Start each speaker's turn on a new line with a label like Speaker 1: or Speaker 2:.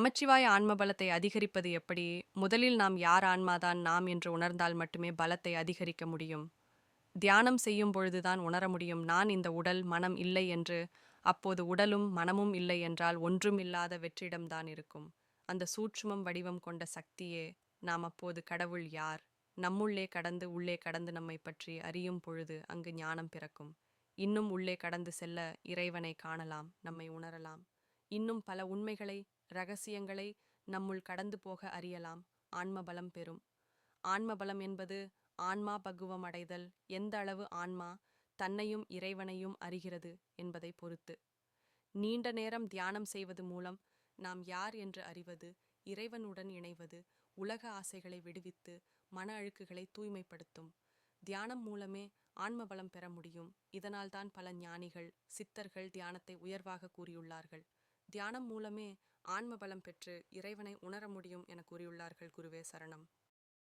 Speaker 1: நமச்சிவாய ஆன்ம பலத்தை அதிகரிப்பது எப்படி? முதலில் நாம் யார் ஆன்மாதான் நாம் என்று உணர்ந்தால் மட்டுமே பலத்தை அதிகரிக்க முடியும். தியானம் செய்யும் பொழுதுதான் உணர முடியும் நான் இந்த உடல் மனம் இல்லை என்று. அப்போது உடலும் மனமும் இல்லை என்றால் ஒன்றும் இல்லாத வெற்றிடம்தான் இருக்கும். அந்த சூட்சுமம் வடிவம் கொண்ட சக்தியே நாம் அப்போது கடவுள் யார்? நம்முள்ளே கடந்து உள்ளே கடந்து நம்மை பற்றி அறியும் பொழுது அங்கு ஞானம் பிறக்கும். இன்னும் உள்ளே கடந்து செல்ல இறைவனை காணலாம் நம்மை உணரலாம். இன்னும் பல உண்மைகளை ரகசியங்களை நம்முள் கடந்து போக அறியலாம். ஆன்ம பலம் பெறும். ஆன்ம பலம் என்பது ஆன்மா பக்குவம் அடைதல். எந்த அளவு ஆன்மா தன்னையும் இறைவனையும் அறிகிறது என்பதை பொறுத்து. நீண்ட நேரம் தியானம் செய்வது மூலம் நாம் யார் என்று அறிவது இறைவனுடன் இணைவது உலக ஆசைகளை விடுவித்து மன அழுக்குகளை தூய்மைப்படுத்தும். தியானம் மூலமே ஆன்ம பலம் பெற முடியும். இதனால்தான் பல ஞானிகள் சித்தர்கள் தியானத்தை உயர்வாக கூறியுள்ளார்கள். தியானம் மூலமே ஆன்ம பலம் பெற்று இறைவனை உணர முடியும் என கூறியுள்ளார்கள் குருவே சரணம்.